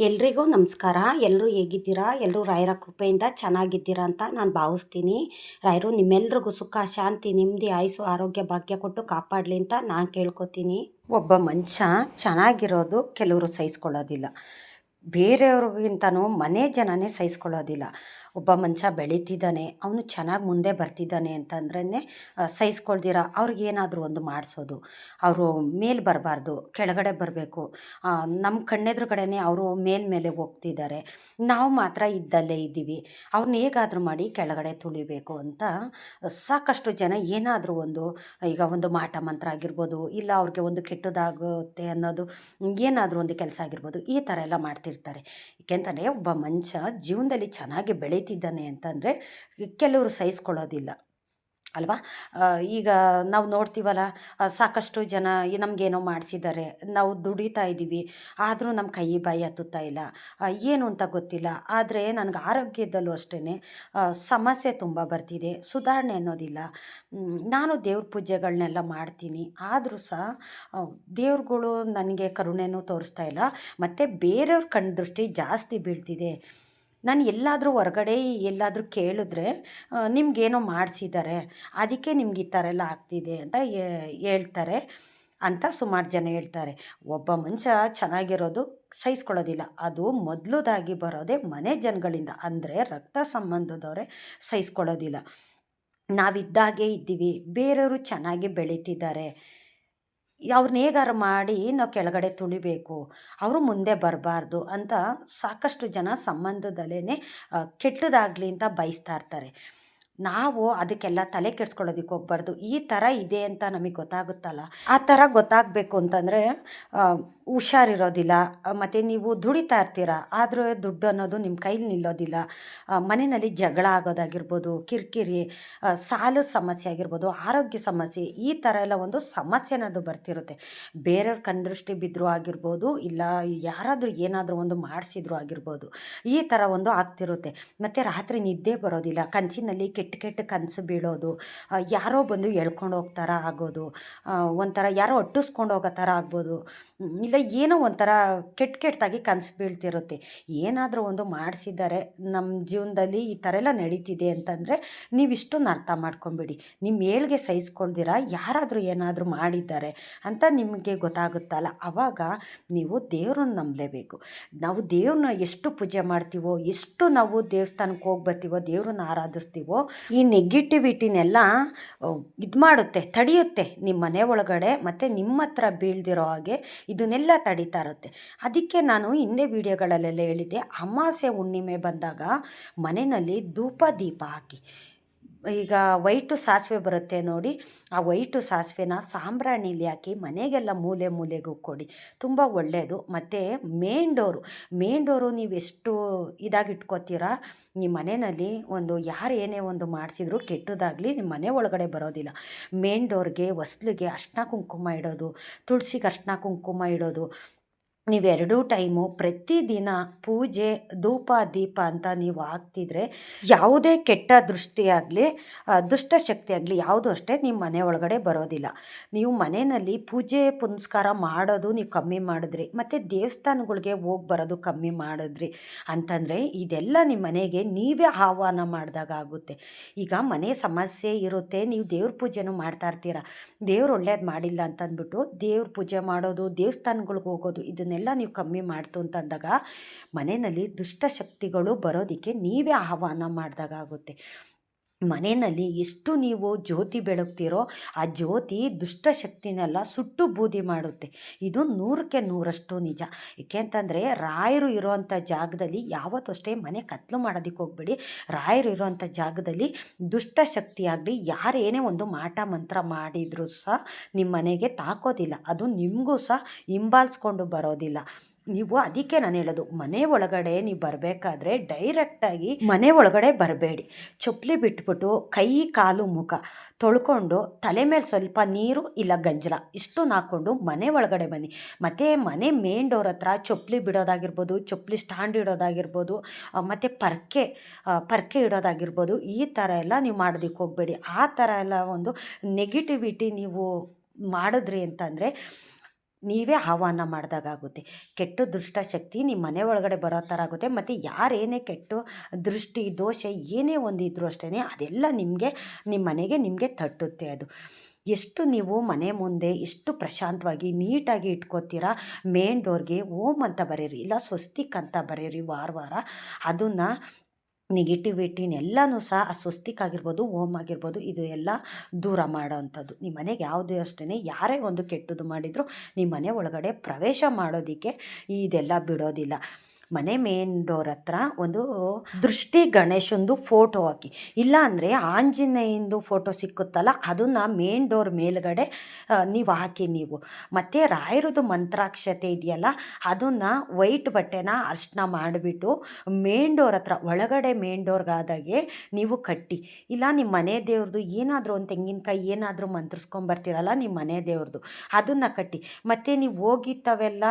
ಎಲ್ರಿಗೂ ನಮಸ್ಕಾರ. ಎಲ್ಲರೂ ಹೇಗಿದ್ದೀರಾ? ಎಲ್ಲರೂ ರಾಯರ ಕೃಪೆಯಿಂದ ಚೆನ್ನಾಗಿದ್ದೀರಾ ಅಂತ ನಾನು ಭಾವಿಸ್ತೀನಿ. ರಾಯರು, ನಿಮ್ಮೆಲ್ರಿಗೂ ಸುಖ, ಶಾಂತಿ ನೆಮ್ಮದಿ ಆಯುಸು ಆರೋಗ್ಯ, ಭಾಗ್ಯ ಕೊಟ್ಟು ಕಾಪಾಡಲಿ ಅಂತ ನಾನು ಕೇಳ್ಕೊತೀನಿ. ಒಬ್ಬ ಮನುಷ್ಯ ಚೆನ್ನಾಗಿರೋದು ಕೆಲವರು ಸಹಿಸ್ಕೊಳ್ಳೋದಿಲ್ಲ. ಬೇರೆಯವ್ರಿಗಿಂತನೂ ಮನೆ ಜನನೇ ಸಹಿಸ್ಕೊಳ್ಳೋದಿಲ್ಲ. ಒಬ್ಬ ಮನುಷ್ಯ ಬೆಳೀತಿದ್ದಾನೆ, ಅವನು ಚೆನ್ನಾಗಿ ಮುಂದೆ ಬರ್ತಿದ್ದಾನೆ ಅಂತಂದ್ರೇ ಸಹಿಸ್ಕೊಳ್ದಿರ ಅವ್ರಿಗೇನಾದರೂ ಒಂದು ಮಾಡಿಸೋದು. ಅವರು ಮೇಲೆ ಬರಬಾರ್ದು, ಕೆಳಗಡೆ ಬರಬೇಕು. ನಮ್ಮ ಕಣ್ಣೆದುರುಗಡೆನೇ ಅವರು ಮೇಲ್ಮೇಲೆ ಹೋಗ್ತಿದ್ದಾರೆ. ನಾವು ಮಾತ್ರ ಇದ್ದಲ್ಲೇ ಇದ್ದೀವಿ. ಅವ್ರನ್ನ ಹೇಗಾದರೂ ಮಾಡಿ ಕೆಳಗಡೆ ತುಳಿಬೇಕು ಅಂತ ಸಾಕಷ್ಟು ಜನ ಏನಾದರೂ ಒಂದು, ಈಗ ಒಂದು ಮಾಟ ಮಂತ್ರ ಆಗಿರ್ಬೋದು, ಇಲ್ಲ ಅವ್ರಿಗೆ ಒಂದು ಕೆಟ್ಟದಾಗುತ್ತೆ ಅನ್ನೋದು, ಏನಾದರೂ ಒಂದು ಕೆಲಸ ಆಗಿರ್ಬೋದು, ಈ ಥರ ಎಲ್ಲ ಮಾಡ್ತಿರ್ತಾರೆ. ಏಕೆಂತಂದರೆ ಒಬ್ಬ ಮನುಷ್ಯ ಜೀವನದಲ್ಲಿ ಚೆನ್ನಾಗಿ ಬೆಳೀತಿದ್ದಾನೆ ಅಂತಂದರೆ ಕೆಲವರು ಸಹಿಸ್ಕೊಳ್ಳೋದಿಲ್ಲ. ಅಲ್ವಾ? ಈಗ ನಾವು ನೋಡ್ತೀವಲ್ಲ ಸಾಕಷ್ಟು ಜನ ನಮಗೇನೋ ಮಾಡಿಸಿದ್ದಾರೆ, ನಾವು ದುಡಿತಾ ಇದ್ದೀವಿ ಆದರೂ ನಮ್ಮ ಕೈ ಬಾಯಿ ಹತ್ತುತ್ತಾ ಇಲ್ಲ. ಏನು ಅಂತ ಗೊತ್ತಿಲ್ಲ. ಆದರೆ ನನಗೆ ಆರೋಗ್ಯದಲ್ಲೂ ಅಷ್ಟೇ ಸಮಸ್ಯೆ ತುಂಬ ಬರ್ತಿದೆ, ಸುಧಾರಣೆ ಅನ್ನೋದಿಲ್ಲ. ನಾನು ದೇವ್ರ ಪೂಜೆಗಳನ್ನೆಲ್ಲ ಮಾಡ್ತೀನಿ, ಆದರೂ ಸಹ ದೇವ್ರುಗಳು ನನಗೆ ಕರುಣೆನೂ ತೋರಿಸ್ತಾ ಇಲ್ಲ, ಮತ್ತು ಬೇರೆಯವ್ರ ಕಣ್ದೃಷ್ಟಿ ಜಾಸ್ತಿ ಬೀಳ್ತಿದೆ. ನಾನು ಎಲ್ಲಾದರೂ ಹೊರಗಡೆ ಎಲ್ಲಾದರೂ ಕೇಳಿದ್ರೆ ನಿಮಗೇನೋ ಮಾಡಿಸಿದ್ದಾರೆ ಅದಕ್ಕೆ ನಿಮ್ಗೆ ಈ ಥರ ಎಲ್ಲ ಆಗ್ತಿದೆ ಅಂತ ಹೇಳ್ತಾರೆ ಅಂತ ಸುಮಾರು ಜನ ಹೇಳ್ತಾರೆ. ಒಬ್ಬ ಮನುಷ್ಯ ಚೆನ್ನಾಗಿರೋದು ಸಹಿಸ್ಕೊಳ್ಳೋದಿಲ್ಲ. ಅದು ಮೊದಲದಾಗಿ ಬರೋದೇ ಮನೆ ಜನಗಳಿಂದ. ಅಂದರೆ ರಕ್ತ ಸಂಬಂಧದವರೇ ಸಹಿಸ್ಕೊಳ್ಳೋದಿಲ್ಲ. ನಾವಿದ್ದಾಗೆ ಇದ್ದೀವಿ, ಬೇರೆಯವರು ಚೆನ್ನಾಗಿ ಬೆಳೀತಿದ್ದಾರೆ ಅವ್ರನ್ನ ಹೇಗಾರು ಮಾಡಿ ನಾವು ಕೆಳಗಡೆ ತುಳಿಬೇಕು, ಅವರು ಮುಂದೆ ಬರಬಾರ್ದು ಅಂತ ಸಾಕಷ್ಟು ಜನ ಸಂಬಂಧದಲ್ಲೇ ಕೆಟ್ಟದಾಗಲಿ ಅಂತ ಬಯಸ್ತಾ ಇರ್ತಾರೆ. ನಾವು ಅದಕ್ಕೆಲ್ಲ ತಲೆ ಕೆಡ್ಸ್ಕೊಳ್ಳೋದಕ್ಕೆ ಹೋಗ್ಬಾರ್ದು. ಈ ಥರ ಇದೆ ಅಂತ ನಮಗೆ ಗೊತ್ತಾಗುತ್ತಲ್ಲ? ಆ ಥರ ಗೊತ್ತಾಗಬೇಕು ಅಂತಂದರೆ ಹುಷಾರಿರೋದಿಲ್ಲ. ಮತ್ತು ನೀವು ದುಡಿತಾ ಇರ್ತೀರ? ಆದರೂ ದುಡ್ಡು ಅನ್ನೋದು ನಿಮ್ಮ ಕೈಲಿ ನಿಲ್ಲೋದಿಲ್ಲ. ಮನೆಯಲ್ಲಿ ಜಗಳ ಆಗೋದಾಗಿರ್ಬೋದು, ಕಿರಿಕಿರಿ ಸಾಲದ ಸಮಸ್ಯೆ ಆಗಿರ್ಬೋದು, ಆರೋಗ್ಯ ಸಮಸ್ಯೆ, ಈ ಥರ ಎಲ್ಲ ಒಂದು ಸಮಸ್ಯೆ ಅನ್ನೋದು ಬರ್ತಿರುತ್ತೆ. ಬೇರೆಯವ್ರ ಕಣ್ದೃಷ್ಟಿ ಬಿದ್ದರೂ ಆಗಿರ್ಬೋದು, ಇಲ್ಲ ಯಾರಾದರೂ ಏನಾದರೂ ಒಂದು ಮಾಡಿಸಿದ್ರು ಆಗಿರ್ಬೋದು, ಈ ಥರ ಒಂದು ಆಗ್ತಿರುತ್ತೆ. ಮತ್ತು ರಾತ್ರಿ ನಿದ್ದೆ ಬರೋದಿಲ್ಲ. ಕನಸಿನಲ್ಲಿ ಕೆಟ್ಟ ಕೆಟ್ಟ ಕೆಟ್ಟ ಕನಸು ಬೀಳೋದು ಯಾರೋ ಬಂದು ಎಳ್ಕೊಂಡು ಹೋಗ್ತಾರ ಆಗೋದು ಒಂಥರ ಯಾರೋ ಅಟ್ಟಿಸ್ಕೊಂಡು ಹೋಗೋ ಥರ ಆಗ್ಬೋದು. ಇಲ್ಲ ಏನೋ ಒಂಥರ ಕೆಟ್ಟ ಕೆಟ್ಟದಾಗಿ ಕನಸು ಬೀಳ್ತಿರುತ್ತೆ. ಏನಾದರೂ ಒಂದು ಮಾಡಿಸಿದ್ದಾರೆ ನಮ್ಮ ಜೀವನದಲ್ಲಿ ಈ ಥರ ಎಲ್ಲ ನಡೀತಿದೆ ಅಂತಂದರೆ ನೀವು ಅರ್ಥ ಮಾಡ್ಕೊಂಬಿಡಿ. ನಿಮ್ಮ ಏಳ್ಗೆ ಸಹಿಸ್ಕೊಳ್ದಿರ, ಯಾರಾದರೂ ಏನಾದರೂ ಮಾಡಿದ್ದಾರೆ ಅಂತ ನಿಮಗೆ ಗೊತ್ತಾಗುತ್ತಲ್ಲ. ಆವಾಗ ನೀವು ದೇವ್ರನ್ನ ನಂಬಲೇಬೇಕು. ನಾವು ದೇವ್ರನ್ನ ಎಷ್ಟು ಪೂಜೆ ಮಾಡ್ತೀವೋ, ಎಷ್ಟು ನಾವು ದೇವಸ್ಥಾನಕ್ಕೆ ಹೋಗಿ ಬರ್ತೀವೋ, ದೇವ್ರನ್ನ ಆರಾಧಿಸ್ತೀವೋ ಈ ನೆಗೆಟಿವಿಟಿನೆಲ್ಲ ಇದು ಮಾಡುತ್ತೆ ತಡೆಯುತ್ತೆ ನಿಮ್ಮ ಮನೆ ಒಳಗಡೆ ಮತ್ತು ನಿಮ್ಮ ಹತ್ರ ಬೀಳ್ದಿರೋ ಹಾಗೆ ಇದನ್ನೆಲ್ಲ ತಡೀತಾ ಇರುತ್ತೆ. ಅದಕ್ಕೆ ನಾನು ಹಿಂದೆ ವೀಡಿಯೋಗಳಲ್ಲೆಲ್ಲ ಹೇಳಿದ್ದೆ ಅಮಾವಾಸ್ಯೆ ಹುಣ್ಣಿಮೆ ಬಂದಾಗ ಮನೆಯಲ್ಲಿ ಧೂಪ ದೀಪ ಹಾಕಿ. ಈಗ ವೈಟು ಸಾಸಿವೆ ಬರುತ್ತೆ ನೋಡಿ. ಆ ವೈಟು ಸಾಸಿವೆನ ಸಾಂಬ್ರಾಣಿಲಿ ಹಾಕಿ ಮನೆಗೆಲ್ಲ ಮೂಲೆ ಮೂಲೆಗೂ ಕೊಡಿ. ತುಂಬ ಒಳ್ಳೆಯದು ಮತ್ತು ಮೇನ್ ಡೋರು. ಮೇನ್ ಡೋರು ನೀವು ಎಷ್ಟು ಇದಾಗಿ ನಿಮ್ಮ ಮನೆಯಲ್ಲಿ ಒಂದು ಯಾರು ಏನೇ ಒಂದು ಮಾಡಿಸಿದ್ರು ಕೆಟ್ಟದಾಗಲಿ ನಿಮ್ಮ ಮನೆ ಒಳಗಡೆ ಬರೋದಿಲ್ಲ. ಮೇನ್ ಡೋರ್ಗೆ, ಹೊಸ್ಲಿಗೆ ಅರ್ಶಿನ ಕುಂಕುಮ ಇಡೋದು, ತುಳಸಿಗೆ ಅರ್ಶಿನ ಕುಂಕುಮ ಇಡೋದು ನೀವೆರಡೂ ಟೈಮು ಪ್ರತಿದಿನ ಪೂಜೆ, ಧೂಪ, ದೀಪ ಅಂತ ನೀವು ಹಾಕ್ತಿದ್ರೆ ಯಾವುದೇ ಕೆಟ್ಟ ದೃಷ್ಟಿಯಾಗಲಿ ದುಷ್ಟಶಕ್ತಿ ಆಗಲಿ ಯಾವುದು ಅಷ್ಟೇ ನಿಮ್ಮ ಮನೆ ಒಳಗಡೆ ಬರೋದಿಲ್ಲ. ನೀವು ಮನೆಯಲ್ಲಿ ಪೂಜೆ, ಪುನಸ್ಕಾರ ಮಾಡೋದು ನೀವು ಕಮ್ಮಿ ಮಾಡಿದ್ರಿ, ಮತ್ತು ದೇವಸ್ಥಾನಗಳಿಗೆ ಹೋಗಿ ಬರೋದು ಕಮ್ಮಿ ಮಾಡಿದ್ರಿ ಅಂತಂದರೆ ಇದೆಲ್ಲ ನಿಮ್ಮ ಮನೆಗೆ ನೀವೇ ಆಹ್ವಾನ ಮಾಡಿದಾಗ ಆಗುತ್ತೆ. ಈಗ ಮನೆ ಸಮಸ್ಯೆ ಇರುತ್ತೆ, ನೀವು ದೇವ್ರ ಪೂಜೆನೂ ಮಾಡ್ತಾ ಇರ್ತೀರ, ದೇವ್ರು ಒಳ್ಳೇದು ಮಾಡಿಲ್ಲ ಅಂತಂದ್ಬಿಟ್ಟು ದೇವ್ರ ಪೂಜೆ ಮಾಡೋದು, ದೇವಸ್ಥಾನಗಳಿಗೆ ಹೋಗೋದು, ಇದನ್ನೆಲ್ಲ ಎಲ್ಲ ನೀವು ಕಮ್ಮಿ ಮಾಡ್ತು ಅಂತಂದಾಗ ಮನೆಯಲ್ಲಿ ದುಷ್ಟಶಕ್ತಿಗಳು ಬರೋದಕ್ಕೆ ನೀವೇ ಆಹ್ವಾನ ಮಾಡಿದಾಗ ಆಗುತ್ತೆ. ಮನೆಯಲ್ಲಿ ಎಷ್ಟು ನೀವು ಜ್ಯೋತಿ ಬೆಳಗ್ತೀರೋ ಆ ಜ್ಯೋತಿ ದುಷ್ಟಶಕ್ತಿನೆಲ್ಲ ಸುಟ್ಟು ಬೂದಿ ಮಾಡುತ್ತೆ. ಇದು ನೂರಕ್ಕೆ ನೂರಷ್ಟು ನಿಜ. ಏಕೆ ಅಂತಂದರೆ ರಾಯರು ಇರೋವಂಥ ಜಾಗದಲ್ಲಿ ಯಾವತ್ತೂ ಅಷ್ಟೇ ಮನೆ ಕತ್ಲು ಮಾಡೋದಕ್ಕೆ ಹೋಗ್ಬೇಡಿ. ರಾಯರು ಇರೋವಂಥ ಜಾಗದಲ್ಲಿ ದುಷ್ಟಶಕ್ತಿ ಆಗಲಿ ಯಾರೇನೇ ಒಂದು ಮಾಟ ಮಂತ್ರ ಮಾಡಿದರೂ ಸಹ ನಿಮ್ಮ ಮನೆಗೆ ತಾಕೋದಿಲ್ಲ. ಅದು ನಿಮಗೂ ಸಹ ಹಿಂಬಾಲಿಸ್ಕೊಂಡು ಬರೋದಿಲ್ಲ. ನೀವು ಅದಕ್ಕೆ ನಾನು ಹೇಳೋದು, ಮನೆ ಒಳಗಡೆ ನೀವು ಬರಬೇಕಾದ್ರೆ ಡೈರೆಕ್ಟಾಗಿ ಮನೆ ಒಳಗಡೆ ಬರಬೇಡಿ. ಚಪ್ಪಲಿ ಬಿಟ್ಬಿಟ್ಟು ಕೈ, ಕಾಲು, ಮುಖ ತೊಳ್ಕೊಂಡು ತಲೆ ಮೇಲೆ ಸ್ವಲ್ಪ ನೀರು ಇಲ್ಲ ಗಂಜಲ ಇಷ್ಟು ಹಾಕ್ಕೊಂಡು ಮನೆ ಒಳಗಡೆ ಬನ್ನಿ. ಮತ್ತು ಮನೆ ಮೇನ್ ಡೋರ್ ಹತ್ರ ಚಪ್ಪಲಿ ಬಿಡೋದಾಗಿರ್ಬೋದು, ಚಪ್ಪಲಿ ಸ್ಟ್ಯಾಂಡ್ ಇಡೋದಾಗಿರ್ಬೋದು ಮತ್ತು ಪರ್ಕೆ ಪರ್ಕೆ ಇಡೋದಾಗಿರ್ಬೋದು ಈ ಥರ ಎಲ್ಲ ನೀವು ಮಾಡೋದಕ್ಕೆ ಹೋಗಬೇಡಿ. ಆ ಥರ ಎಲ್ಲ ಒಂದು ನೆಗೆಟಿವಿಟಿ ನೀವು ಮಾಡಿದ್ರಿ ಅಂತಂದರೆ ನೀವೇ ಆಹ್ವಾನ ಮಾಡಿದಾಗುತ್ತೆ ಕೆಟ್ಟ ದುಷ್ಟಶಕ್ತಿ ನಿಮ್ಮ ಮನೆ ಒಳಗಡೆ ಬರೋ ಥರ ಆಗುತ್ತೆ. ಮತ್ತು ಯಾರೇನೇ ಕೆಟ್ಟು ದೃಷ್ಟಿ, ದೋಷ ಏನೇ ಒಂದು ಅಷ್ಟೇ ಅದೆಲ್ಲ ನಿಮಗೆ ನಿಮ್ಮ ಮನೆಗೆ ನಿಮಗೆ ತಟ್ಟುತ್ತೆ ಅದು. ಎಷ್ಟು ನೀವು ಮನೆ ಮುಂದೆ ಎಷ್ಟು ಪ್ರಶಾಂತವಾಗಿ, ನೀಟಾಗಿ ಇಟ್ಕೋತೀರಾ, ಮೇನ್ ಡೋರ್ಗೆ ಓಮ್ ಅಂತ ಬರೀರಿ, ಇಲ್ಲ ಸ್ವಸ್ತಿಕ್ ಅಂತ ಬರೀರಿ ವಾರ ವಾರ, ಅದನ್ನು ನೆಗೆಟಿವಿಟಿನೆಲ್ಲನೂ ಸಹ ಆ ಸ್ವಸ್ತಿಕ್ ಆಗಿರ್ಬೋದು ಓಮ್ ಆಗಿರ್ಬೋದು ಇದು ಎಲ್ಲ ದೂರ ಮಾಡೋವಂಥದ್ದು ನಿಮ್ಮ ಮನೆಗೆ ಯಾವುದೇ ಅಷ್ಟೇ ಯಾರೇ ಒಂದು ಕೆಟ್ಟದ್ದು ಮಾಡಿದರೂ ನಿಮ್ಮ ಮನೆ ಒಳಗಡೆ ಪ್ರವೇಶ ಮಾಡೋದಕ್ಕೆ ಇದೆಲ್ಲ ಬಿಡೋದಿಲ್ಲ. ಮನೆ ಮೇನ್ ಡೋರ್ ಹತ್ರ ಒಂದು ದೃಷ್ಟಿ ಗಣೇಶಂದು ಫೋಟೋ ಹಾಕಿ. ಇಲ್ಲ ಅಂದರೆ ಆಂಜನೇಯಂದು ಫೋಟೋ ಸಿಕ್ಕುತ್ತಲ್ಲ, ಅದನ್ನು ಮೇನ್ ಡೋರ್ ಮೇಲ್ಗಡೆ ನೀವು ಹಾಕಿ ನೀವು. ಮತ್ತು ರಾಯರದು ಮಂತ್ರಾಕ್ಷತೆ ಇದೆಯಲ್ಲ, ಅದನ್ನು ವೈಟ್ ಬಟ್ಟೆನ ಅರ್ಶನ ಮಾಡಿಬಿಟ್ಟು ಮೇನ್ ಡೋರ್ ಹತ್ರ, ಒಳಗಡೆ ಮೇನ್ ಡೋರ್ಗಾದಾಗೆ ನೀವು ಕಟ್ಟಿ. ಇಲ್ಲ ನಿಮ್ಮ ಮನೆ ದೇವ್ರದ್ದು ಏನಾದರೂ ಒಂದು ತೆಂಗಿನಕಾಯಿ ಏನಾದರೂ ಮಂತ್ರಿಸ್ಕೊಂಬರ್ತೀರಲ್ಲ ನಿಮ್ಮ ಮನೆ ದೇವ್ರದ್ದು ಅದನ್ನು ಕಟ್ಟಿ. ಮತ್ತು ನೀವು ಹೋಗಿ ಹೋಗಿತ್ತವೆಲ್ಲ,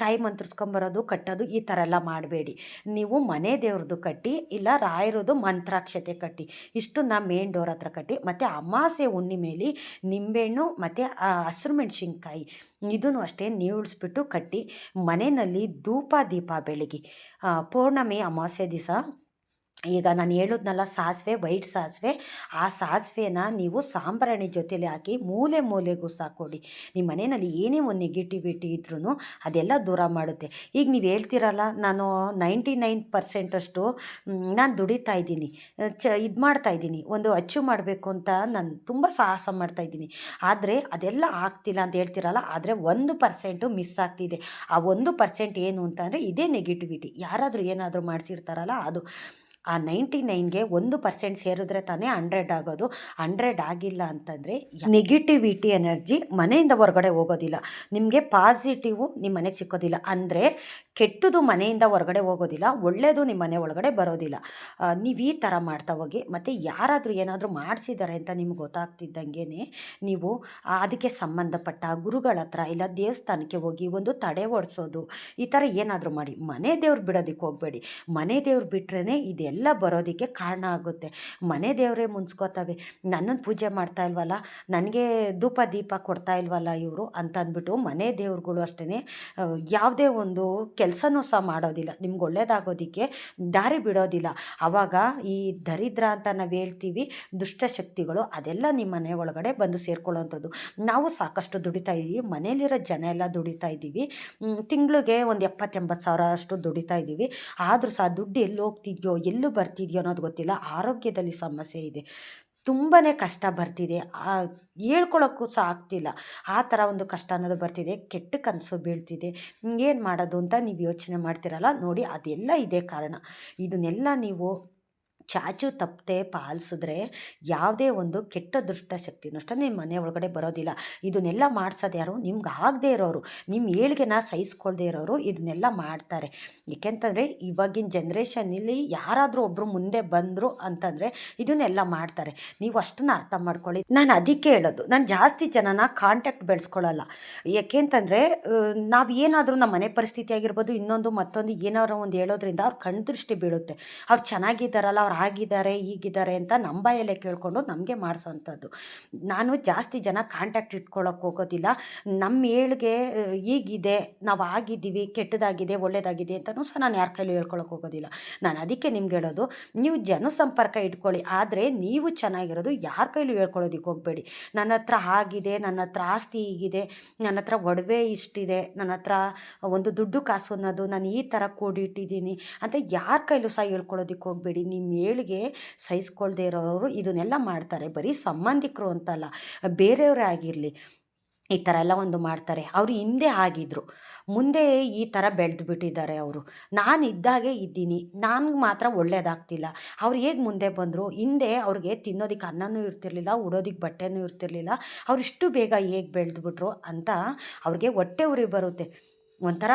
ಕಾಯಿ ಮಂತ್ರಿಸ್ಕೊಂಬರೋದು ಕಟ್ಟೋದು ಈ ಥರ ಎಲ್ಲ ಮಾಡಬೇಡಿ. ನೀವು ಮನೆ ದೇವ್ರದ್ದು ಕಟ್ಟಿ, ಇಲ್ಲ ರಾಯರದು ಮಂತ್ರಾಕ್ಷತೆ ಕಟ್ಟಿ. ಇಷ್ಟು ನಾ ಮೇನ್ ಡೋರ್ ಹತ್ರ ಕಟ್ಟಿ, ಮತ್ತು ಅಮಾಸೆ ಮೇಲೆ ನಿಂಬೆಹಣ್ಣು, ಮತ್ತು ಹಸಿರು ಮೆಣಸಿನ್ಕಾಯಿ. ಇದನ್ನು ಅಷ್ಟೇ ನೀವುಳಿಸ್ಬಿಟ್ಟು ಕಟ್ಟಿ ಮನೆಯಲ್ಲಿ ಧೂಪ ದೀಪ ಬೆಳಗ್ಗೆ ಪೌರ್ಣಮಿ ಅಮಾವಾಸ್ಯೆ ದಿವಸ ಈಗ ನಾನು ಹೇಳಿದ್ನಲ್ಲ ಸಾಸಿವೆ ವೈಟ್ ಸಾಸಿವೆ. ಆ ಸಾಸಿವೆನ ನೀವು ಸಾಂಬ್ರಾಣಿ ಜೊತೆಲಿ ಹಾಕಿ ಮೂಲೆ ಮೂಲೆಗೂ ಸಾಕೊಡಿ. ನಿಮ್ಮ ಮನೆಯಲ್ಲಿ ಏನೇ ಒಂದು ನೆಗೆಟಿವಿಟಿ ಇದ್ರೂ ಅದೆಲ್ಲ ದೂರ ಮಾಡುತ್ತೆ. ಈಗ ನೀವು ಹೇಳ್ತೀರಲ್ಲ, ನಾನು ನೈಂಟಿ ನೈನ್ ಪರ್ಸೆಂಟಷ್ಟು ನಾನು ದುಡಿತಾ ಇದ್ದೀನಿ. ಚ, ಇದು ಮಾಡ್ತಾಯಿದ್ದೀನಿ ಒಂದು ಅಚ್ಚು ಮಾಡಬೇಕು ಅಂತ ನಾನು ತುಂಬ ಸಾಹಸ ಮಾಡ್ತಾಯಿದ್ದೀನಿ ಆದರೆ ಅದೆಲ್ಲ ಆಗ್ತಿಲ್ಲ ಅಂತ ಹೇಳ್ತಿರಲ್ಲ, ಆದರೆ ಒಂದು ಪರ್ಸೆಂಟು ಮಿಸ್ ಆಗ್ತಿದೆ. ಆ ಒಂದು ಪರ್ಸೆಂಟ್ ಏನು ಅಂತಂದರೆ ಇದೇ ನೆಗೆಟಿವಿಟಿ ಯಾರಾದರೂ ಏನಾದರೂ ಮಾಡಿಸಿರ್ತಾರಲ್ಲ, ಅದು. ಆ ನೈಂಟಿ ನೈನ್ಗೆ ಒಂದು ಪರ್ಸೆಂಟ್ ಸೇರಿದ್ರೆ ತಾನೇ ಹಂಡ್ರೆಡ್ ಆಗೋದು. ಹಂಡ್ರೆಡ್ ಆಗಿಲ್ಲ ಅಂತಂದರೆ ನೆಗೆಟಿವಿಟಿ ಎನರ್ಜಿ ಮನೆಯಿಂದ ಹೊರಗಡೆ ಹೋಗೋದಿಲ್ಲ. ನಿಮಗೆ ಪಾಸಿಟಿವು ನಿಮ್ಮ ಮನೆಗೆ ಸಿಕ್ಕೋದಿಲ್ಲ. ಅಂದರೆ ಕೆಟ್ಟದು ಮನೆಯಿಂದ ಹೊರಗಡೆ ಹೋಗೋದಿಲ್ಲ ಒಳ್ಳೆಯದು ನಿಮ್ಮ ಮನೆ ಒಳಗಡೆ ಬರೋದಿಲ್ಲ. ನೀವು ಈ ಥರ ಮಾಡ್ತಾ ಹೋಗಿ, ಮತ್ತು ಯಾರಾದರೂ ಏನಾದರೂ ಮಾಡಿಸಿದ್ದಾರೆ ಅಂತ ನಿಮ್ಗೆ ಗೊತ್ತಾಗ್ತಿದ್ದಂಗೆ ನೀವು ಅದಕ್ಕೆ ಸಂಬಂಧಪಟ್ಟ ಗುರುಗಳ ಹತ್ರ ಇಲ್ಲ ದೇವಸ್ಥಾನಕ್ಕೆ ಹೋಗಿ ಒಂದು ತಡೆ ಓಡಿಸೋದು, ಈ ಥರ ಏನಾದರೂ ಮಾಡಿ. ಮನೆ ದೇವ್ರು ಬಿಡೋದಕ್ಕೆ ಹೋಗಬೇಡಿ. ಮನೆ ದೇವ್ರು ಬಿಟ್ರೇ ಇದೆಲ್ಲ. ಬರೋದಕ್ಕೆ ಕಾರಣ ಆಗುತ್ತೆ. ಮನೆ ದೇವರೇ ಮುನ್ಸ್ಕೋತವೆ ನನ್ನನ್ನು ಪೂಜೆ ಮಾಡ್ತಾ ಇಲ್ವಲ್ಲ? ನನಗೆ ಧೂಪ, ದೀಪ ಕೊಡ್ತಾ ಇಲ್ವಲ್ಲ ಇವರು ಅಂತ ಅಂದ್ಬಿಟ್ಟು ಮನೆ ದೇವ್ರುಗಳು ಅಷ್ಟೇ ಯಾವುದೇ ಒಂದು ಕೆಲಸನೂ ಸಹ ಮಾಡೋದಿಲ್ಲ. ನಿಮ್ಗೆ ಒಳ್ಳೇದಾಗೋದಕ್ಕೆ ದಾರಿ ಬಿಡೋದಿಲ್ಲ. ಆವಾಗ ಈ ದರಿದ್ರ ಅಂತ ನಾವು ಹೇಳ್ತೀವಿ ದುಷ್ಟಶಕ್ತಿಗಳು ಅದೆಲ್ಲ ನಿಮ್ಮ ಮನೆ ಒಳಗಡೆ ಬಂದು ಸೇರ್ಕೊಳ್ಳೋವಂಥದ್ದು ನಾವು ಸಾಕಷ್ಟು ದುಡಿತಾ ಇದ್ದೀವಿ ಮನೇಲಿರೋ ಜನ ಎಲ್ಲ ದುಡಿತಾ ಇದ್ದೀವಿ. ತಿಂಗಳಿಗೆ ಒಂದು ಎಪ್ಪತ್ತೆಂಬತ್ತು ಸಾವಿರ ಅಷ್ಟು ದುಡಿತಾ ಇದ್ದೀವಿ. ಆದರೂ ಸಹ ದುಡ್ಡು ಎಲ್ಲಿ ಹೋಗ್ತಿದ್ಯೋ ಎಲ್ಲೂ ಬರ್ತಿದೆಯೋ ಅನ್ನೋದು ಗೊತ್ತಿಲ್ಲ. ಆರೋಗ್ಯದಲ್ಲಿ ಸಮಸ್ಯೆ ಇದೆ. ತುಂಬಾ ಕಷ್ಟ ಬರ್ತಿದೆ. ಹೇಳ್ಕೊಳ್ಳೋಕ್ಕೂ ಸಹ ಆಗ್ತಿಲ್ಲ. ಆ ಥರ ಒಂದು ಕಷ್ಟ ಅನ್ನೋದು ಬರ್ತಿದೆ. ಕೆಟ್ಟ ಕನಸು ಬೀಳ್ತಿದೆ. ಏನು ಮಾಡೋದು ಅಂತ ನೀವು ಯೋಚನೆ ಮಾಡ್ತಿರಲ್ಲ. ನೋಡಿ ಅದೆಲ್ಲ ಇದೇ ಕಾರಣ. ಇದನ್ನೆಲ್ಲ ನೀವು ಚಾಚು ತಪ್ಪದೆ ಪಾಲಿಸಿದ್ರೆ ಯಾವುದೇ ಒಂದು ಕೆಟ್ಟ ದುಷ್ಟ ಶಕ್ತಿನೂ ಅಷ್ಟೇ ನಿಮ್ಮ ಮನೆ ಒಳಗಡೆ ಬರೋದಿಲ್ಲ. ಇದನ್ನೆಲ್ಲ ಮಾಡ್ಸೋದು ಯಾರು? ನಿಮ್ಗೆ ಆಗದೆ ಇರೋರು. ನಿಮ್ಮ ಏಳ್ಗೆನ ಸಹಿಸ್ಕೊಳ್ದೇ ಇರೋರು ಇದನ್ನೆಲ್ಲ ಮಾಡ್ತಾರೆ. ಏಕೆಂತಂದರೆ ಇವಾಗಿನ ಜನ್ರೇಷನಲ್ಲಿ ಯಾರಾದರೂ ಒಬ್ಬರು ಮುಂದೆ ಬಂದರು ಅಂತಂದರೆ ಇದನ್ನೆಲ್ಲ ಮಾಡ್ತಾರೆ. ನೀವು ಅಷ್ಟನ್ನು ಅರ್ಥ ಮಾಡ್ಕೊಳ್ಳಿ. ನಾನು ಅದಕ್ಕೆ ಹೇಳೋದು. ನಾನು ಜಾಸ್ತಿ ಜನನ ಕಾಂಟ್ಯಾಕ್ಟ್ ಬೆಳೆಸ್ಕೊಳ್ಳಲ್ಲ. ಏಕೆಂತಂದರೆ ನಾವು ಏನಾದರೂ ನಮ್ಮ ಮನೆ ಪರಿಸ್ಥಿತಿ ಆಗಿರ್ಬೋದು, ಇನ್ನೊಂದು ಮತ್ತೊಂದು ಏನಾದ್ರು ಒಂದು ಹೇಳೋದ್ರಿಂದ ಅವ್ರು ಕಣ್ದೃಷ್ಟಿ ಬೀಳುತ್ತೆ. ಅವ್ರು ಚೆನ್ನಾಗಿದ್ದಾರಲ್ಲ, ಅವ್ರು ಆಗಿದ್ದಾರೆ ಹೀಗಿದ್ದಾರೆ ಅಂತ ನಮ್ಮ ಬಾಯಲ್ಲೇ ಕೇಳಿಕೊಂಡು ನಮಗೆ ಮಾಡಿಸೋವಂಥದ್ದು ನಾನು ಜಾಸ್ತಿ ಜನ ಕಾಂಟ್ಯಾಕ್ಟ್ ಇಟ್ಕೊಳ್ಳೋಕೆ ಹೋಗೋದಿಲ್ಲ. ನಮ್ಮ ಏಳ್ಗೆ ಈಗಿದೆ, ನಾವು ಆಗಿದ್ದೀವಿ, ಕೆಟ್ಟದಾಗಿದೆ ಒಳ್ಳೆಯದಾಗಿದೆ ಅಂತಲೂ ಸಹ ನಾನು ಯಾರ ಕೈಲೂ ಹೇಳ್ಕೊಳಕ್ಕೆ ಹೋಗೋದಿಲ್ಲ. ನಾನು ಅದಕ್ಕೆ ನಿಮ್ಗೆ ಹೇಳೋದು, ನೀವು ಜನಸಂಪರ್ಕ ಇಟ್ಕೊಳ್ಳಿ. ಆದರೆ ನೀವು ಚೆನ್ನಾಗಿರೋದು ಯಾರ ಕೈಲೂ ಹೇಳ್ಕೊಳ್ಳೋದಕ್ಕೆ ಹೋಗಬೇಡಿ. ನನ್ನ ಹತ್ರ ಆಗಿದೆ, ನನ್ನ ಹತ್ರ ಆಸ್ತಿ ಹೀಗಿದೆ ನನ್ನ ಹತ್ರ ಒಡವೆ ಇಷ್ಟಿದೆ, ನನ್ನ ಹತ್ರ ಒಂದು ದುಡ್ಡು ಕಾಸು ಅನ್ನೋದು, ನಾನು ಈ ಥರ ಕೂಡಿಟ್ಟಿದ್ದೀನಿ ಅಂತ ಯಾರ ಕೈಲೂ ಸಹ ಹೇಳ್ಕೊಳ್ಳೋದಕ್ಕೆ ಹೋಗಬೇಡಿ. ನಿಮ್ಮ ಏಳಿಗೆ ಸಹಿಸ್ಕೊಳ್ದೇ ಇರೋರು ಇದನ್ನೆಲ್ಲ ಮಾಡ್ತಾರೆ. ಬರೀ ಸಂಬಂಧಿಕರು ಅಂತಲ್ಲ, ಬೇರೆಯವರೇ ಆಗಿರಲಿ, ಈ ಥರ ಎಲ್ಲ ಒಂದು ಮಾಡ್ತಾರೆ. ಅವರು ಹಿಂದೆ ಆಗಿದ್ರು. ಮುಂದೆ ಈ ಥರ ಬೆಳೆದು ಬಿಟ್ಟಿದ್ದಾರೆ ಅವರು. ನಾನು ಇದ್ದಾಗೆ ಇದ್ದೀನಿ. ನನಗೆ ಮಾತ್ರ ಒಳ್ಳೇದಾಗ್ತಿಲ್ಲ. ಅವ್ರು ಹೇಗೆ ಮುಂದೆ ಬಂದರು? ಹಿಂದೆ ಅವ್ರಿಗೆ ತಿನ್ನೋದಕ್ಕೆ ಅನ್ನನೂ ಇರ್ತಿರ್ಲಿಲ್ಲ ಉಡೋದಕ್ಕೆ ಬಟ್ಟೆನೂ ಇರ್ತಿರ್ಲಿಲ್ಲ. ಅವ್ರು ಇಷ್ಟು ಬೇಗ ಹೇಗೆ ಬೆಳೆದ್ಬಿಟ್ರು ಅಂತ ಅವ್ರಿಗೆ ಹೊಟ್ಟೆ ಉರಿ ಬರುತ್ತೆ. ಒಂಥರ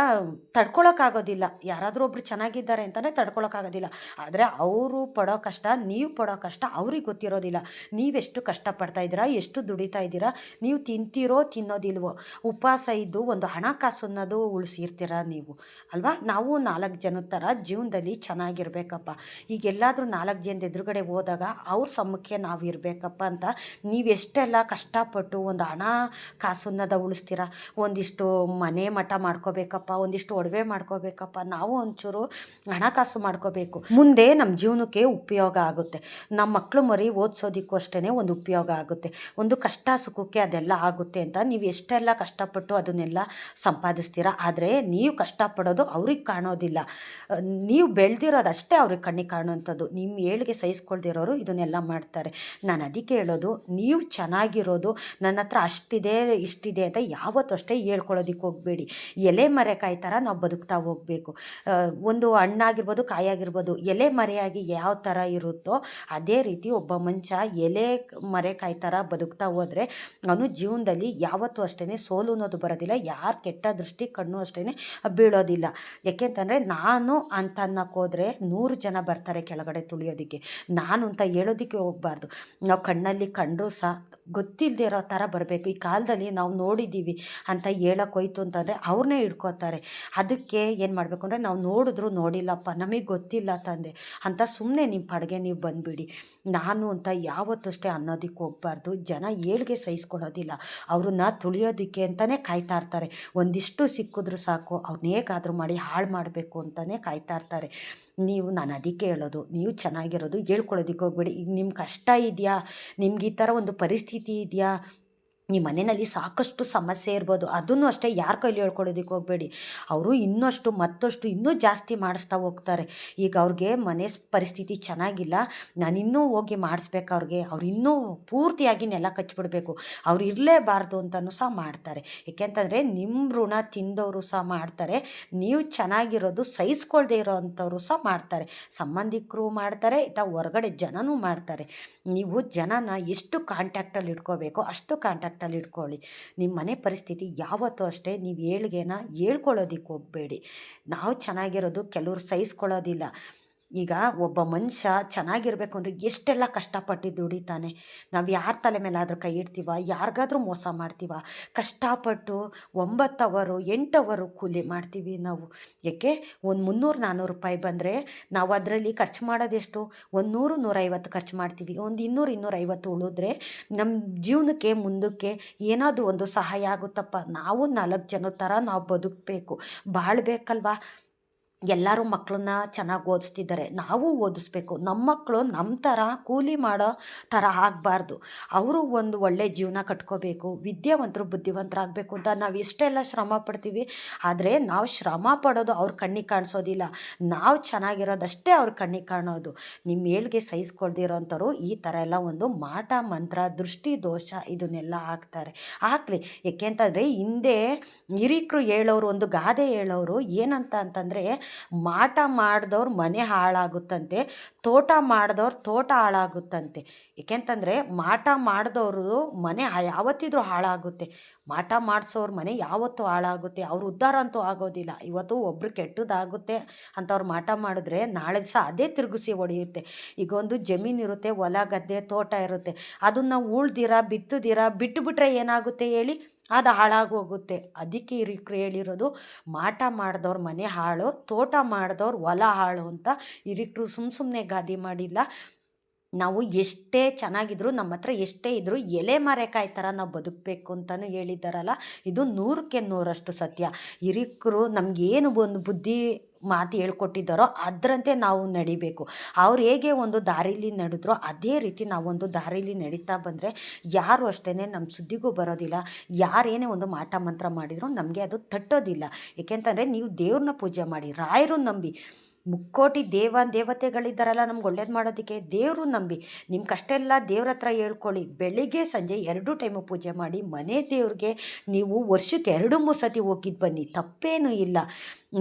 ತಡ್ಕೊಳಕ್ಕಾಗೋದಿಲ್ಲ ಯಾರಾದರೂ ಒಬ್ರು ಚೆನ್ನಾಗಿದ್ದಾರೆ ಅಂತಲೇ ತಡ್ಕೊಳಕ್ಕಾಗೋದಿಲ್ಲ ಆದರೆ ಅವರು ಪಡೋ ಕಷ್ಟ, ನೀವು ಪಡೋ ಕಷ್ಟ ಅವ್ರಿಗೆ ಗೊತ್ತಿರೋದಿಲ್ಲ. ನೀವೆಷ್ಟು ಕಷ್ಟಪಡ್ತಾ ಇದ್ದೀರಾ, ಎಷ್ಟು ದುಡಿತಾ ಇದ್ದೀರಾ, ನೀವು ತಿಂತೀರೋ, ತಿನ್ನೋದಿಲ್ವೋ. ಉಪವಾಸ ಇದ್ದು ಒಂದು ಹಣಕಾಸು ಅನ್ನೋದು ಉಳಿಸಿರ್ತೀರ ನೀವು, ಅಲ್ವಾ? ನಾವು ನಾಲ್ಕು ಜನದ ಥರ ಜೀವನದಲ್ಲಿ ಚೆನ್ನಾಗಿರ್ಬೇಕಪ್ಪ. ಈಗ ಎಲ್ಲಾದರೂ ನಾಲ್ಕು ಜನದ ಎದುರುಗಡೆ ಹೋದಾಗ ಅವ್ರ ಸಮ್ಮುಖಕ್ಕೆ ನಾವು ಇರಬೇಕಪ್ಪ ಅಂತ ನೀವೆಷ್ಟೆಲ್ಲ ಕಷ್ಟಪಟ್ಟು ಒಂದು ಹಣ ಕಾಸು ಅನ್ನೋದ ಉಳಿಸ್ತೀರಾ? ಒಂದಿಷ್ಟು ಮನೆ ಮಠ ಮಾಡ್ಕೋಬೇಕಪ್ಪ, ಒಂದಿಷ್ಟು ಒಡವೆ ಮಾಡ್ಕೋಬೇಕಪ್ಪ, ನಾವು ಒಂಚೂರು ಹಣಕಾಸು ಮಾಡ್ಕೋಬೇಕು. ಮುಂದೆ ನಮ್ಮ ಜೀವನಕ್ಕೆ ಉಪಯೋಗ ಆಗುತ್ತೆ. ನಮ್ಮ ಮಕ್ಕಳು ಮರಿ ಓದಿಸೋದಕ್ಕೂ ಅಷ್ಟೇ ಒಂದು ಉಪಯೋಗ ಆಗುತ್ತೆ. ಒಂದು ಕಷ್ಟ ಸುಖಕ್ಕೆ ಅದೆಲ್ಲ ಆಗುತ್ತೆ ಅಂತ ನೀವು ಎಷ್ಟೆಲ್ಲ ಕಷ್ಟಪಟ್ಟು ಅದನ್ನೆಲ್ಲ ಸಂಪಾದಿಸ್ತೀರಾ, ಆದರೆ ನೀವು ಕಷ್ಟಪಡೋದು ಅವ್ರಿಗೆ ಕಾಣೋದಿಲ್ಲ. ನೀವು ಬೆಳೆದಿರೋದು ಅಷ್ಟೇ ಅವ್ರಿಗೆ ಕಣ್ಣಿಗೆ ಕಾಣುವಂಥದ್ದು. ನಿಮ್ಮ ಏಳಿಗೆ ಸಹಿಸ್ಕೊಳ್ದಿರೋರು ಇದನ್ನೆಲ್ಲ ಮಾಡ್ತಾರೆ. ನಾನು ಅದಕ್ಕೆ ಹೇಳೋದು, ನೀವು ಚೆನ್ನಾಗಿರೋದು ನನ್ನ ಹತ್ರ ಅಷ್ಟಿದೆ, ಇಷ್ಟಿದೆ ಅಂತ ಯಾವತ್ತೂ ಅಷ್ಟೇ ಹೇಳ್ಕೊಳ್ಳೋದಕ್ಕೆ ಹೋಗಬೇಡಿ. ಎಲೆ ಮರೆಕಾಯಿ ಥರ ನಾವು ಬದುಕ್ತಾ ಹೋಗಬೇಕು. ಒಂದು ಹಣ್ಣಾಗಿರ್ಬೋದು ಕಾಯಾಗಿರ್ಬೋದು ಎಲೆ ಮರೆಯಾಗಿ ಯಾವ ಥರ ಇರುತ್ತೋ ಅದೇ ರೀತಿ ಒಬ್ಬ ಮನುಷ್ಯ ಎಲೆ ಮರೆಕಾಯಿ ಥರ ಬದುಕ್ತಾ ಹೋದರೆ ಅವನು ಜೀವನದಲ್ಲಿ ಯಾವತ್ತೂ ಅಷ್ಟೇ ಸೋಲು ಅನ್ನೋದು ಬರೋದಿಲ್ಲ, ಯಾರು ಕೆಟ್ಟ ದೃಷ್ಟಿ ಕಣ್ಣು ಅಷ್ಟೇ ಬೀಳೋದಿಲ್ಲ. ಯಾಕೆಂತಂದರೆ ನಾನು ಅಂತ ಅನ್ನೋಕ್ಕೋದ್ರೆ ನೂರು ಜನ ಬರ್ತಾರೆ ಕೆಳಗಡೆ ತುಳಿಯೋದಕ್ಕೆ. ನಾನು ಅಂತ ಹೇಳೋದಕ್ಕೆ ಹೋಗಬಾರ್ದು. ನಾವು ಕಣ್ಣಲ್ಲಿ ಕಂಡರೂ ಸಹ ಗೊತ್ತಿಲ್ಲದೆ ಇರೋ ಥರ ಬರಬೇಕು. ಈ ಕಾಲದಲ್ಲಿ ನಾವು ನೋಡಿದ್ದೀವಿ ಅಂತ ಹೇಳೋಕ್ಕೋಯ್ತು ಅಂತಂದರೆ ಅವ್ರನ್ನೇ ಹಿಡ್ಕೋತಾರೆ. ಅದಕ್ಕೆ ಏನು ಮಾಡಬೇಕು ಅಂದರೆ ನಾವು ನೋಡಿದ್ರು ನೋಡಿಲ್ಲಪ್ಪ, ನಮಗೆ ಗೊತ್ತಿಲ್ಲ ತಂದೆ. ಅಂತ ಸುಮ್ಮನೆ ನಿಮ್ಮ ಪಡೆಗೆ ನೀವು ಬಂದುಬಿಡಿ. ನಾನು ಅಂತ ಯಾವತ್ತಷ್ಟೇ ಅನ್ನೋದಕ್ಕೆ ಹೋಗಬಾರ್ದು. ಜನ ಏಳ್ಗೆ ಸಹಿಸ್ಕೊಳ್ಳೋದಿಲ್ಲ. ಅವ್ರನ್ನ ತುಳಿಯೋದಕ್ಕೆ ಅಂತಲೇ ಕಾಯ್ತಾ ಇರ್ತಾರೆ. ಒಂದಿಷ್ಟು ಸಿಕ್ಕಿದ್ರು ಸಾಕು ಅವ್ರನ್ನ ಹೇಗಾದರೂ ಮಾಡಿ ಹಾಳು ಮಾಡಬೇಕು ಅಂತಲೇ ಕಾಯ್ತಾ ಇರ್ತಾರೆ. ನೀವು, ನಾನು ಅದಕ್ಕೆ ಹೇಳೋದು, ನೀವು ಚೆನ್ನಾಗಿರೋದು ಹೇಳ್ಕೊಳ್ಳೋದಕ್ಕೆ ಹೋಗ್ಬೇಡಿ. ಈಗ ನಿಮ್ಮ ಕಷ್ಟ ಇದೆಯಾ? ನಿಮ್ಗೆ ಈ ಥರ ಒಂದು ಪರಿಸ್ಥಿತಿ ಇದೆಯಾ? ನಿಮ್ಮ ಮನೆಯಲ್ಲಿ ಸಾಕಷ್ಟು ಸಮಸ್ಯೆ ಇರ್ಬೋದು. ಅದನ್ನು ಅಷ್ಟೇ ಯಾರ ಕೈಲಿ ಹೇಳ್ಕೊಳ್ಳೋದಕ್ಕೆ ಹೋಗಬೇಡಿ. ಅವರು ಇನ್ನಷ್ಟು ಮತ್ತಷ್ಟು ಇನ್ನೂ ಜಾಸ್ತಿ ಮಾಡಿಸ್ತಾ ಹೋಗ್ತಾರೆ. ಈಗ ಅವ್ರಿಗೆ ಮನೆ ಪರಿಸ್ಥಿತಿ ಚೆನ್ನಾಗಿಲ್ಲ. ನಾನು ಇನ್ನೂ ಹೋಗಿ ಮಾಡಿಸ್ಬೇಕು ಅವ್ರಿಗೆ. ಅವ್ರು ಇನ್ನೂ ಪೂರ್ತಿಯಾಗಿ ನೆಲ ಕಚ್ಚಿಬಿಡ್ಬೇಕು ಅವ್ರು ಇರಲೇಬಾರ್ದು ಅಂತಲೂ ಸಹ ಮಾಡ್ತಾರೆ. ಏಕೆಂತಂದರೆ ನಿಮ್ಮ ಋಣ ತಿಂದವರು ಸಹ ಮಾಡ್ತಾರೆ. ನೀವು ಚೆನ್ನಾಗಿರೋದು ಸಹಿಸ್ಕೊಳ್ದೇ ಇರೋ ಅಂಥವ್ರು ಸಹ ಮಾಡ್ತಾರೆ. ಸಂಬಂಧಿಕರು ಮಾಡ್ತಾರೆ ಇತ ಹೊರಗಡೆ ಜನನೂ ಮಾಡ್ತಾರೆ. ನೀವು ಜನನ ಎಷ್ಟು ಕಾಂಟ್ಯಾಕ್ಟಲ್ಲಿ ಇಟ್ಕೋಬೇಕು, ಅಷ್ಟು ಕಾಂಟ್ಯಾಕ್ಟಲ್ಲಿ ಇಟ್ಕೊಳ್ಳಿ. ನಿಮ್ಮ ಮನೆ ಪರಿಸ್ಥಿತಿ ಯಾವತ್ತೂ ಅಷ್ಟೇ. ನೀವು ಏಳ್ಗೆನ ಹೇಳ್ಕೊಳ್ಳೋದಿಕ್ಕೆ ಹೋಗಬೇಡಿ. ನಾವು ಚೆನ್ನಾಗಿರೋದು ಕೆಲವ್ರು ಸಹಿಸ್ಕೊಳ್ಳೋದಿಲ್ಲ. ಈಗ ಒಬ್ಬ ಮನುಷ್ಯ ಚೆನ್ನಾಗಿರ್ಬೇಕು ಅಂದರೆ ಎಷ್ಟೆಲ್ಲ ಕಷ್ಟಪಟ್ಟು ದುಡಿತಾನೆ. ನಾವು ಯಾರ ತಲೆ ಮೇಲೆ ಆದರೂ ಕೈ ಇಡ್ತೀವ, ಯಾರಿಗಾದ್ರೂ ಮೋಸ ಮಾಡ್ತೀವ, ಕಷ್ಟಪಟ್ಟು ಒಂಬತ್ತು ಅವರು, ಎಂಟು ಅವರು ಕೂಲಿ ಮಾಡ್ತೀವಿ ನಾವು. ಏಕೆ? ಒಂದು ಮುನ್ನೂರು ನಾನ್ನೂರು ರೂಪಾಯಿ ಬಂದರೆ ನಾವು ಅದರಲ್ಲಿ ಖರ್ಚು ಮಾಡೋದೆಷ್ಟು ಒಂದು ನೂರು, ನೂರೈವತ್ತು ಖರ್ಚು ಮಾಡ್ತೀವಿ. ಒಂದು ಇನ್ನೂರು, ಇನ್ನೂರೈವತ್ತು ಉಳಿದ್ರೆ ನಮ್ಮ ಜೀವನಕ್ಕೆ ಮುಂದಕ್ಕೆ ಏನಾದರೂ ಒಂದು ಸಹಾಯ ಆಗುತ್ತಪ್ಪ. ನಾವು ನಾಲ್ಕು ಜನ ಥರ ನಾವು ಬದುಕಬೇಕು. ಬಾಳ್ಬೇಕಲ್ವಾ? ಎಲ್ಲರೂ ಮಕ್ಕಳನ್ನ ಚೆನ್ನಾಗಿ ಓದಿಸ್ತಿದ್ದಾರೆ. ನಾವು ಓದಿಸ್ಬೇಕು. ನಮ್ಮ ಮಕ್ಕಳು ನಮ್ಮ ಥರ ಕೂಲಿ ಮಾಡೋ ಥರ ಆಗಬಾರ್ದು. ಅವರು ಒಂದು ಒಳ್ಳೆ ಜೀವನ ಕಟ್ಕೋಬೇಕು. ವಿದ್ಯಾವಂತರು ಬುದ್ಧಿವಂತರಾಗಬೇಕು ಅಂತ ನಾವು ಇಷ್ಟೆಲ್ಲ ಶ್ರಮ ಪಡ್ತೀವಿ. ಆದರೆ ನಾವು ಶ್ರಮ ಪಡೋದು ಅವ್ರ ಕಣ್ಣಿಗೆ ಕಾಣಿಸೋದಿಲ್ಲ. ನಾವು ಚೆನ್ನಾಗಿರೋದಷ್ಟೇ ಅವ್ರ ಕಣ್ಣಿಗೆ ಕಾಣೋದು ನಿಮ್ಮ ಏಳ್ಗೆ ಸಹಿಸ್ಕೊಳ್ದಿರೋಂಥವ್ರು ಈ ಥರ ಎಲ್ಲ ಒಂದು ಮಾಟ, ಮಂತ್ರ, ದೃಷ್ಟಿ, ದೋಷ ಇದನ್ನೆಲ್ಲ ಹಾಕ್ತಾರೆ. ಹಾಕ್ಲಿ. ಏಕೆಂತಂದರೆ ಹಿಂದೆ ಹಿರೀಕರು ಹೇಳೋರು, ಒಂದು ಗಾದೆ ಹೇಳೋರು ಏನಂತ ಅಂತಂದರೆ ಮಾಟ ಮಾಡಿದವ್ರ ಮನೆ ಹಾಳಾಗುತ್ತಂತೆ, ತೋಟ ಮಾಡಿದವ್ರ ತೋಟ ಹಾಳಾಗುತ್ತಂತೆ. ಏಕೆಂತಂದರೆ ಮಾಟ ಮಾಡಿದವರು ಮನೆ ಯಾವತ್ತಿದ್ರೂ ಹಾಳಾಗುತ್ತೆ. ಮಾಟ ಮಾಡಿಸೋರು ಮನೆ ಯಾವತ್ತೂ ಹಾಳಾಗುತ್ತೆ. ಅವ್ರ ಉದ್ಧಾರ ಅಂತೂ ಆಗೋದಿಲ್ಲ. ಇವತ್ತು ಒಬ್ರು ಕೆಟ್ಟದಾಗುತ್ತೆ ಅಂತ ಅವ್ರು ಮಾಟ ಮಾಡಿದ್ರೆ ನಾಳೆ ದಿವಸ ಅದೇ ತಿರುಗಿಸಿ ಹೊಡೆಯುತ್ತೆ. ಈಗ ಒಂದು ಜಮೀನು ಇರುತ್ತೆ, ಹೊಲ, ಗದ್ದೆ, ತೋಟ ಇರುತ್ತೆ. ಅದನ್ನು ಉಳ್ದಿರ, ಬಿತ್ತದಿರ ಬಿಟ್ಟುಬಿಟ್ರೆ ಏನಾಗುತ್ತೆ ಹೇಳಿ? ಅದು ಹಾಳಾಗೋಗುತ್ತೆ. ಅದಕ್ಕೆ ಹಿರಿಕ್ರು ಹೇಳಿರೋದು ಮಾಟ ಮಾಡಿದವ್ರ ಮನೆ ಹಾಳು, ತೋಟ ಮಾಡಿದವ್ರ ಹೊಲ ಹಾಳು ಅಂತ ಹಿರಿಕ್ರು ಸುಮ್ಮ ಸುಮ್ಮನೆ ಗಾದೆ ಮಾಡಿಲ್ಲ. ನಾವು ಎಷ್ಟೇ ಚೆನ್ನಾಗಿದ್ರು, ನಮ್ಮ ಹತ್ರ ಎಷ್ಟೇ ಇದ್ದರೂ ಎಲೆ ಮರೆಕಾಯಿ ಥರ ನಾವು ಬದುಕಬೇಕು ಅಂತಲೂ ಹೇಳಿದ್ದಾರಲ್ಲ, ಇದು ನೂರಕ್ಕೆ ನೂರಷ್ಟು ಸತ್ಯ. ಹಿರಿಕರು ನಮಗೇನು ಒಂದು ಬುದ್ಧಿ ಮಾತು ಹೇಳ್ಕೊಟ್ಟಿದ್ದಾರೋ ಅದರಂತೆ ನಾವು ನಡಿಬೇಕು. ಅವ್ರು ಹೇಗೆ ಒಂದು ದಾರೀಲಿ ನಡೆದ್ರೋ ಅದೇ ರೀತಿ ನಾವೊಂದು ದಾರೀಲಿ ನಡೀತಾ ಬಂದರೆ ಯಾರು ಅಷ್ಟೇ ನಮ್ಮ ಸುದ್ದಿಗೂ ಬರೋದಿಲ್ಲ. ಯಾರೇನೇ ಒಂದು ಮಾಟ ಮಂತ್ರ ಮಾಡಿದರೂ ನಮಗೆ ಅದು ತಟ್ಟೋದಿಲ್ಲ. ಏಕೆಂತಂದರೆ ನೀವು ದೇವ್ರನ್ನ ಪೂಜೆ ಮಾಡಿ, ರಾಯರು ನಂಬಿ ಮುಕ್ಕೋಟಿ ದೇವ ದೇವತೆಗಳಿದ್ದಾರಲ್ಲ, ನಮ್ಗೆ ಒಳ್ಳೇದು ಮಾಡೋದಕ್ಕೆ ದೇವರು ನಂಬಿ. ನಿಮ್ಮ ಕಷ್ಟ ಎಲ್ಲ ದೇವ್ರ ಹತ್ರ ಹೇಳ್ಕೊಳ್ಳಿ. ಬೆಳಿಗ್ಗೆ ಸಂಜೆ ಎರಡು ಟೈಮು ಪೂಜೆ ಮಾಡಿ ಮನೆ ದೇವ್ರಿಗೆ ನೀವು ವರ್ಷಕ್ಕೆ ಎರಡು, ಮೂರು ಸತಿ ಹೋಗಿದ್ದು ಬನ್ನಿ. ತಪ್ಪೇನೂ ಇಲ್ಲ.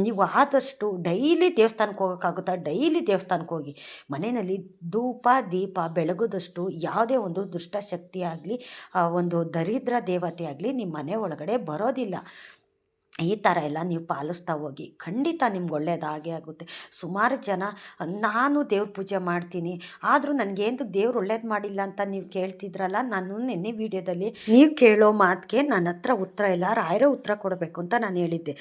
ನೀವು ಆದಷ್ಟು ಡೈಲಿ ದೇವಸ್ಥಾನಕ್ಕೆ ಹೋಗೋಕ್ಕಾಗುತ್ತಾ? ಡೈಲಿ ದೇವಸ್ಥಾನಕ್ಕೆ ಹೋಗಿ. ಮನೆಯಲ್ಲಿ ಧೂಪ, ದೀಪ ಬೆಳಗೋದಷ್ಟು ಯಾವುದೇ ಒಂದು ದುಷ್ಟಶಕ್ತಿ ಆಗಲಿ ಒಂದು ದರಿದ್ರ ದೇವತೆ ಆಗಲಿ ನಿಮ್ಮ ಮನೆ ಒಳಗಡೆ ಬರೋದಿಲ್ಲ. ಈ ಥರ ಎಲ್ಲ ನೀವು ಪಾಲಿಸ್ತಾ ಹೋಗಿ ಖಂಡಿತ ನಿಮ್ಗೆ ಒಳ್ಳೆಯದಾಗೇ ಆಗುತ್ತೆ. ಸುಮಾರು ಜನ ನಾನು ದೇವ್ರ ಪೂಜೆ ಮಾಡ್ತೀನಿ, ಆದರೂ ನನಗೇನು ದೇವ್ರು ಒಳ್ಳೇದು ಮಾಡಿಲ್ಲ ಅಂತ ನೀವು ಕೇಳ್ತಿದ್ರಲ್ಲ, ನಾನು ನಿನ್ನೆ ವಿಡಿಯೋದಲ್ಲಿ ನೀವು ಕೇಳೋ ಮಾತಿಗೆ ನನ್ನ ಹತ್ರ ಉತ್ತರ ಇಲ್ಲ ರಾಯರೇ ಉತ್ತರ ಕೊಡಬೇಕು ಅಂತ ನಾನು ಹೇಳಿದ್ದೆ.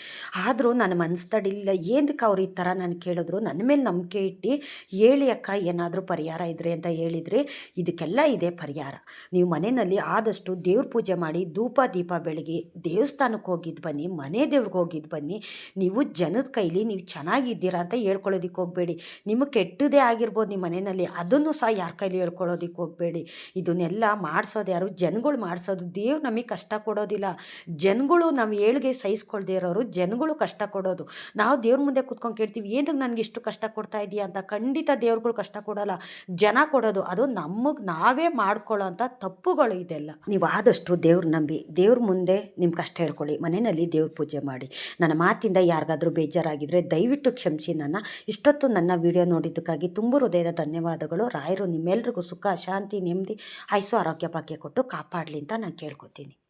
ಆದರೂ ನನ್ನ ಮನಸ್ಸು ತಡಿಲಿಲ್ಲ ಏನಕ್ಕೆ ಅವ್ರು ಈ ಥರ ನಾನು ಕೇಳಿದ್ರು, ನನ್ನ ಮೇಲೆ ನಂಬಿಕೆ ಇಟ್ಟು, ಹೇಳಿ ಅಕ್ಕ, ಏನಾದರೂ ಪರಿಹಾರ ಇದ್ರೆ ಅಂತ ಹೇಳಿದರೆ, ಇದಕ್ಕೆಲ್ಲ ಇದೆ ಪರಿಹಾರ. ನೀವು ಮನೆಯಲ್ಲಿ ಆದಷ್ಟು ದೇವ್ರ ಪೂಜೆ ಮಾಡಿ, ಧೂಪ, ದೀಪ ಬೆಳಗಿ ದೇವಸ್ಥಾನಕ್ಕೆ ಹೋಗಿದ್ದು ಬನ್ನಿ, ಮನೆ ದೇವ್ರಿಗೆ ಹೋಗಿದ್ದು ಬನ್ನಿ. ನೀವು ಜನದ ಕೈಲಿ ನೀವು ಚೆನ್ನಾಗಿದ್ದೀರಾ ಅಂತ ಹೇಳ್ಕೊಳ್ಳೋದಕ್ಕೆ ಹೋಗಬೇಡಿ. ನಿಮಗೆ ಕೆಟ್ಟದೇ ಆಗಿರ್ಬೋದು ನಿಮ್ಮ ಮನೆಯಲ್ಲಿ, ಅದನ್ನು ಸಹ ಯಾರ ಕೈಲಿ ಹೇಳ್ಕೊಳ್ಳೋದಕ್ಕೆ ಹೋಗಬೇಡಿ. ಇದನ್ನೆಲ್ಲ ಮಾಡಿಸೋದು ಯಾರು? ಜನಗಳು ಮಾಡಿಸೋದು. ದೇವ್ರು ನಮಗೆ ಕಷ್ಟ ಕೊಡೋದಿಲ್ಲ. ಜನಗಳು ನಮ್ಮ ಏಳಿಗೆ ಸಹಿಸ್ಕೊಳ್ದೇ ಇರೋರು ಜನಗಳು ಕಷ್ಟ ಕೊಡೋದು. ನಾವು ದೇವ್ರ ಮುಂದೆ ಕುತ್ಕೊಂಡು ಕೇಳ್ತೀವಿ ಏನಕ್ಕೆ ನನಗೆ ಇಷ್ಟು ಕಷ್ಟ ಕೊಡ್ತಾ ಇದೆಯಾ? ಅಂತ. ಖಂಡಿತ ದೇವ್ರುಗಳು ಕಷ್ಟ ಕೊಡೋಲ್ಲ. ಜನ ಕೊಡೋದು. ಅದು ನಮಗೆ ನಾವೇ ಮಾಡ್ಕೊಳ್ಳೋ ತಪ್ಪುಗಳು ಇದೆಲ್ಲ. ನೀವು ಆದಷ್ಟು ದೇವ್ರ ನಂಬಿ. ದೇವ್ರ ಮುಂದೆ ನಿಮ್ಮ ಕಷ್ಟ ಹೇಳ್ಕೊಳ್ಳಿ. ಮನೆಯಲ್ಲಿ ದೇವ್ರ ಪೂಜೆ ಮಾಡಿ. ನನ್ನ ಮಾತಿಂದ ಯಾರಿಗಾದರೂ ಬೇಜಾರಾಗಿದ್ದರೆ ದಯವಿಟ್ಟು ಕ್ಷಮಿಸಿ. ನನ್ನ ಇಷ್ಟೊತ್ತು ನನ್ನ ವಿಡಿಯೋ ನೋಡಿದ್ದಕ್ಕಾಗಿ ತುಂಬ ಹೃದಯದ ಧನ್ಯವಾದಗಳು. ರಾಯರು ನಿಮ್ಮೆಲ್ರಿಗೂ ಸುಖ, ಶಾಂತಿ, ನೆಮ್ಮದಿ, ಆಯಸ್ಸು, ಆರೋಗ್ಯ, ಭಾಗ್ಯ ಕೊಟ್ಟು ಕಾಪಾಡಲಿ ಅಂತ ನಾನು ಕೇಳ್ಕೊತೀನಿ.